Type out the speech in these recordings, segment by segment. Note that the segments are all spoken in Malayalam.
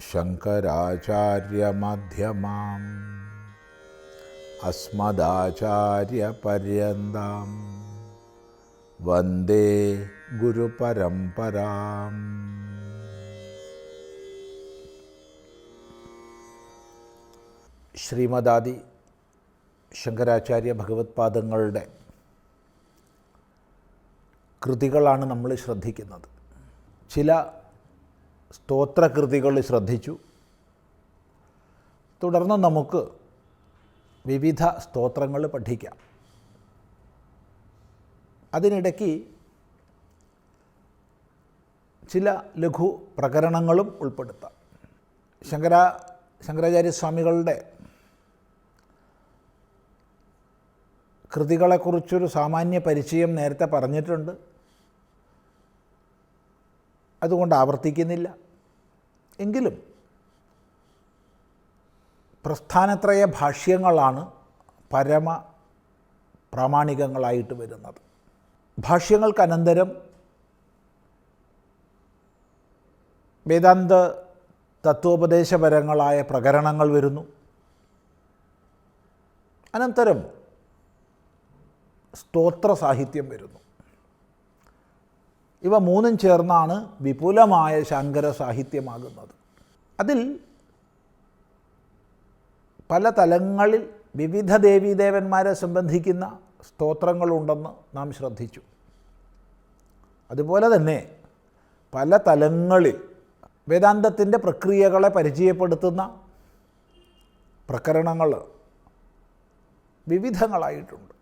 ശങ്കരാചാര്യമധ്യമാം. അസ്മദാചാര്യപര്യന്താം. വന്ദേ ഗുരുപരമ്പരാം. ശ്രീമദാദി ശങ്കരാചാര്യ ഭഗവത്പാദങ്ങളുടെ കൃതികളാണ് നമ്മൾ ശ്രദ്ധിക്കുന്നത്. ചില സ്തോത്രകൃതികൾ ശ്രദ്ധിച്ചു. തുടർന്ന് നമുക്ക് വിവിധ സ്തോത്രങ്ങൾ പഠിക്കാം. അതിനിടയ്ക്ക് ചില ലഘു പ്രകരണങ്ങളും ഉൾപ്പെടുത്താം. ശങ്കര ശങ്കരാചാര്യസ്വാമികളുടെ കൃതികളെക്കുറിച്ചൊരു സാമാന്യ പരിചയം നേരത്തെ പറഞ്ഞിട്ടുണ്ട്. അതുകൊണ്ട് ആവർത്തിക്കുന്നില്ല. എങ്കിലും പ്രസ്ഥാനത്രയ ഭാഷ്യങ്ങളാണ് പരമ പ്രാമാണികങ്ങളായിട്ട് വരുന്നത്. ഭാഷ്യങ്ങൾക്കനന്തരം വേദാന്ത തത്വോപദേശപരങ്ങളായ പ്രകരണങ്ങൾ വരുന്നു. അനന്തരം സ്തോത്ര സാഹിത്യം വരുന്നു. ഇവ മൂന്നും ചേർന്നാണ് വിപുലമായ ശങ്കര സാഹിത്യമാകുന്നത്. അതിൽ പല തലങ്ങളിൽ വിവിധ ദേവീദേവന്മാരെ സംബന്ധിക്കുന്ന സ്തോത്രങ്ങളുണ്ടെന്ന് നാം ശ്രദ്ധിച്ചു. അതുപോലെ തന്നെ പല തലങ്ങളിൽ വേദാന്തത്തിന്റെ പ്രക്രിയകളെ പരിചയപ്പെടുത്തുന്ന പ്രകരണങ്ങൾ വിവിധങ്ങളായിട്ടുണ്ട്.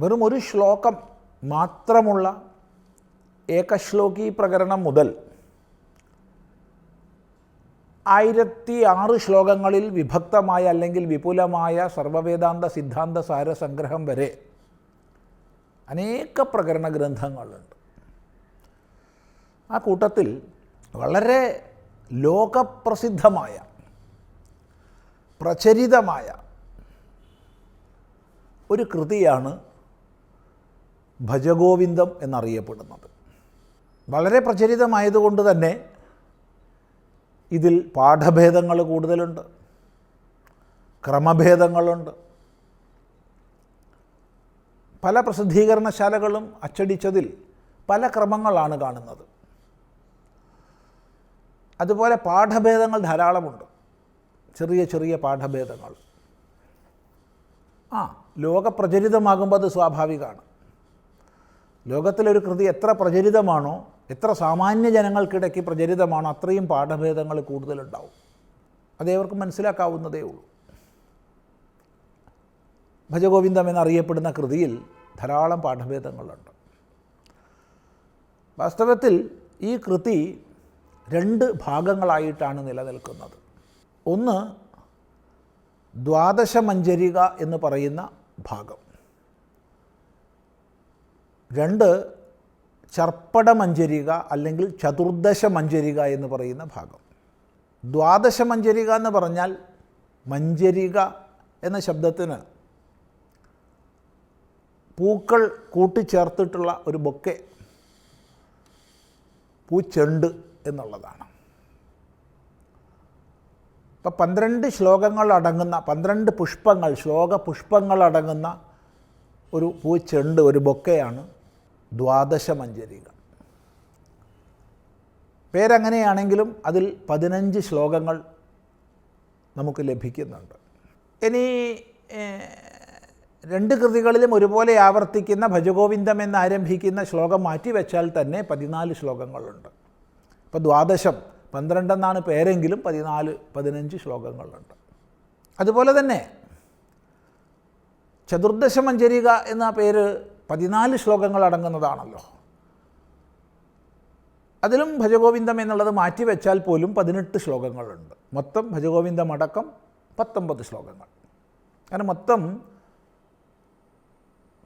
വെറും ഒരു ശ്ലോകം മാത്രമുള്ള ഏകശ്ലോകി പ്രകരണം മുതൽ ആയിരത്തി ആറ് ശ്ലോകങ്ങളിൽ വിഭക്തമായ അല്ലെങ്കിൽ വിപുലമായ സർവവേദാന്ത സിദ്ധാന്ത സാരസംഗ്രഹം വരെ അനേക പ്രകരണ ഗ്രന്ഥങ്ങളുണ്ട്. ആ കൂട്ടത്തിൽ വളരെ ലോകപ്രസിദ്ധമായ പ്രചരിതമായ ഒരു കൃതിയാണ് ഭജഗോവിന്ദം എന്നറിയപ്പെടുന്നത്. വളരെ പ്രചരിതമായതുകൊണ്ട് തന്നെ ഇതിൽ പാഠഭേദങ്ങൾ കൂടുതലുണ്ട്. ക്രമഭേദങ്ങളുണ്ട്. പല പ്രസിദ്ധീകരണശാലകളും അച്ചടിച്ചതിൽ പല ക്രമങ്ങളാണ് കാണുന്നത്. അതുപോലെ പാഠഭേദങ്ങൾ ധാരാളമുണ്ട്. ചെറിയ ചെറിയ പാഠഭേദങ്ങൾ. ആ ലോകപ്രചരിതമാകുമ്പോൾ അത് സ്വാഭാവികമാണ്. ലോകത്തിലൊരു കൃതി എത്ര പ്രചരിതമാണോ എത്ര സാമാന്യ ജനങ്ങൾക്കിടയ്ക്ക് പ്രചരിതമാണ് അത്രയും പാഠഭേദങ്ങൾ കൂടുതലുണ്ടാവും. അതേവർക്ക് മനസ്സിലാക്കാവുന്നതേ ഉള്ളൂ. ഭജഗോവിന്ദം എന്നറിയപ്പെടുന്ന കൃതിയിൽ ധാരാളം പാഠഭേദങ്ങളുണ്ട്. വാസ്തവത്തിൽ ഈ കൃതി രണ്ട് ഭാഗങ്ങളായിട്ടാണ് നിലനിൽക്കുന്നത്. ഒന്ന് ദ്വാദശമഞ്ജരിക എന്ന് പറയുന്ന ഭാഗം. രണ്ട് ചർപ്പടമഞ്ജരിക അല്ലെങ്കിൽ ചതുർദശ മഞ്ചരിക എന്ന് പറയുന്ന ഭാഗം. ദ്വാദശ മഞ്ചരിക എന്ന് പറഞ്ഞാൽ മഞ്ചരിക എന്ന ശബ്ദത്തിന് പൂക്കൾ കൂട്ടിച്ചേർത്തിട്ടുള്ള ഒരു ബൊക്കെ പൂച്ചെണ്ട് എന്നുള്ളതാണ്. ഇപ്പം പന്ത്രണ്ട് ശ്ലോകങ്ങൾ അടങ്ങുന്ന പന്ത്രണ്ട് പുഷ്പങ്ങൾ ശ്ലോക പുഷ്പങ്ങൾ അടങ്ങുന്ന ഒരു പൂച്ചെണ്ട് ഒരു ബൊക്കെയാണ് ദ്വാദശ മഞ്ജരിക പേരങ്ങനെയാണെങ്കിലും അതിൽ പതിനഞ്ച് ശ്ലോകങ്ങൾ നമുക്ക് ലഭിക്കുന്നുണ്ട്. ഇനി രണ്ട് കൃതികളിലും ഒരുപോലെ ആവർത്തിക്കുന്ന ഭജഗോവിന്ദം എന്ന് ആരംഭിക്കുന്ന ശ്ലോകം മാറ്റിവെച്ചാൽ തന്നെ പതിനാല് ശ്ലോകങ്ങളുണ്ട്. ഇപ്പോൾ ദ്വാദശം പന്ത്രണ്ടെന്നാണ് പേരെങ്കിലും പതിനാല് പതിനഞ്ച് ശ്ലോകങ്ങളുണ്ട്. അതുപോലെ തന്നെ ചതുർദശ മഞ്ജരിക എന്ന പേര് പതിനാല് ശ്ലോകങ്ങൾ അടങ്ങുന്നതാണല്ലോ അതിലും ഭജഗോവിന്ദം എന്നുള്ളത് മാറ്റി വെച്ചാൽ പോലും പതിനെട്ട് ശ്ലോകങ്ങളുണ്ട്. മൊത്തം ഭജഗോവിന്ദം അടക്കം പത്തൊമ്പത് ശ്ലോകങ്ങൾ. അങ്ങനെ മൊത്തം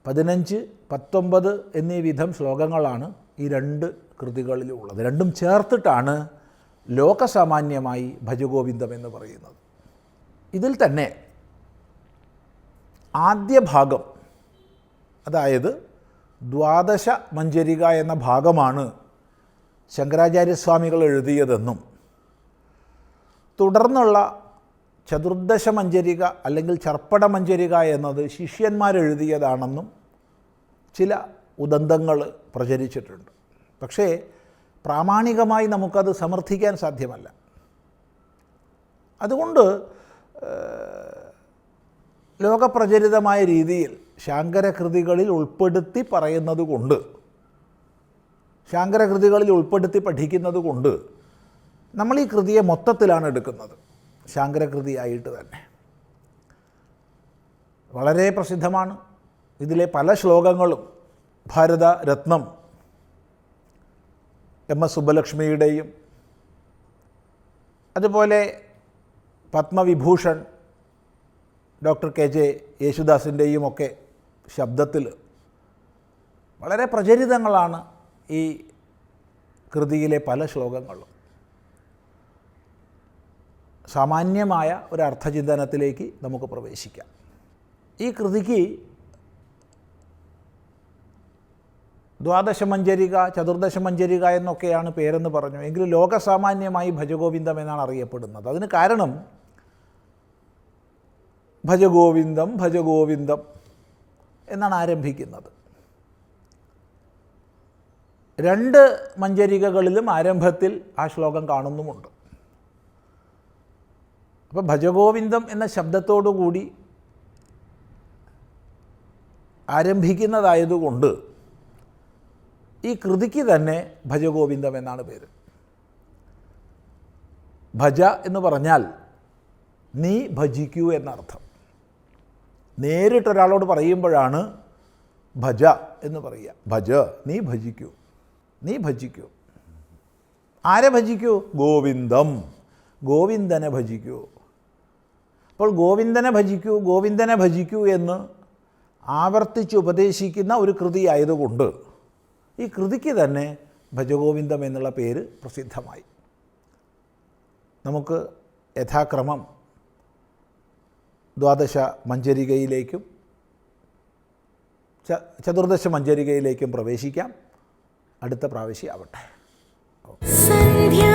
പതിനഞ്ച് പത്തൊമ്പത് എന്നീ വിധം ശ്ലോകങ്ങളാണ് ഈ രണ്ട് കൃതികളിലും ഉള്ളത് രണ്ടും ചേർത്തിട്ടാണ് ലോകസാമാന്യമായി ഭജഗോവിന്ദം എന്ന് പറയുന്നത്. ഇതിൽ തന്നെ ആദ്യ ഭാഗം അതായത് ദ്വാദശ മഞ്ജരിക എന്ന ഭാഗമാണ് ശങ്കരാചാര്യസ്വാമികൾ എഴുതിയതെന്നും തുടർന്നുള്ള ചതുർദശ മഞ്ജരിക അല്ലെങ്കിൽ ചർപ്പട മഞ്ജരിക എന്നത് ശിഷ്യന്മാരെഴുതിയതാണെന്നും ചില ഉദന്തങ്ങൾ പ്രചരിച്ചിട്ടുണ്ട്. പക്ഷേ പ്രാമാണികമായി നമുക്കത് സമർത്ഥിക്കാൻ സാധ്യമല്ല. അതുകൊണ്ട് ലോകപ്രചരിതമായ രീതിയിൽ ശാങ്കരകൃതികളിൽ ഉൾപ്പെടുത്തി പറയുന്നത് കൊണ്ട് ശാങ്കരകൃതികളിൽ ഉൾപ്പെടുത്തി പഠിക്കുന്നത് കൊണ്ട് നമ്മൾ ഈ കൃതിയെ മൊത്തത്തിലാണ് എടുക്കുന്നത്. ശാങ്കരകൃതിയായിട്ട് തന്നെ. വളരെ പ്രസിദ്ധമാണ്. ഇതിലെ പല ശ്ലോകങ്ങളും ഭാരത രത്നം എം എസ് സുബ്ബലക്ഷ്മിയുടെയും അതുപോലെ പത്മവിഭൂഷൺ ഡോക്ടർ കെ ജെ യേശുദാസിന്റെയും ഒക്കെ ശബ്ദത്തിൽ വളരെ പ്രചരിതങ്ങളാണ് ഈ കൃതിയിലെ പല ശ്ലോകങ്ങളും. സാമാന്യമായ ഒരു അർത്ഥചിന്തനത്തിലേക്ക് നമുക്ക് പ്രവേശിക്കാം. ഈ കൃതിക്ക് ദ്വാദശമഞ്ജരിക ചതുർദശമഞ്ജരിക എന്നൊക്കെയാണ് പേരെന്ന് പറഞ്ഞു. എങ്കിലും ലോകസാമാന്യമായി ഭജഗോവിന്ദം എന്നാണ് അറിയപ്പെടുന്നത്. അതിന് കാരണം ഭജഗോവിന്ദം ഭജഗോവിന്ദം എന്നാണ് ആരംഭിക്കുന്നത്. രണ്ട് മഞ്ജരികകളിലും ആരംഭത്തിൽ ആ ശ്ലോകം കാണുന്നുമുണ്ട്. അപ്പോൾ ഭജഗോവിന്ദം എന്ന ശബ്ദത്തോടു കൂടി ആരംഭിക്കുന്നതായതുകൊണ്ട് ഈ കൃതിക്ക് തന്നെ ഭജഗോവിന്ദം എന്നാണ് പേര്. ഭജ എന്ന് പറഞ്ഞാൽ നീ ഭജിക്കൂ എന്നർത്ഥം. നേരിട്ടൊരാളോട് പറയുമ്പോഴാണ് ഭജ എന്ന് പറയുക. ഭജ നീ ഭജിക്കൂ. നീ ഭജിക്കൂ. ആരെ ഭജിക്കൂ? ഗോവിന്ദം. ഗോവിന്ദനെ ഭജിക്കൂ. അപ്പോൾ ഗോവിന്ദനെ ഭജിക്കൂ ഗോവിന്ദനെ ഭജിക്കൂ എന്ന് ആവർത്തിച്ച് ഉപദേശിക്കുന്ന ഒരു കൃതി ആയതുകൊണ്ട് ഈ കൃതിക്ക് തന്നെ ഭജഗോവിന്ദം എന്നുള്ള പേര് പ്രസിദ്ധമായി. നമുക്ക് യഥാക്രമം ദ്വാദശ മഞ്ചരികയിലേക്കും ചതുർദശ മഞ്ചരികയിലേക്കും പ്രവേശിക്കാം. അടുത്ത പ്രാവശ്യം ആവട്ടെ. സന്ധ്യാ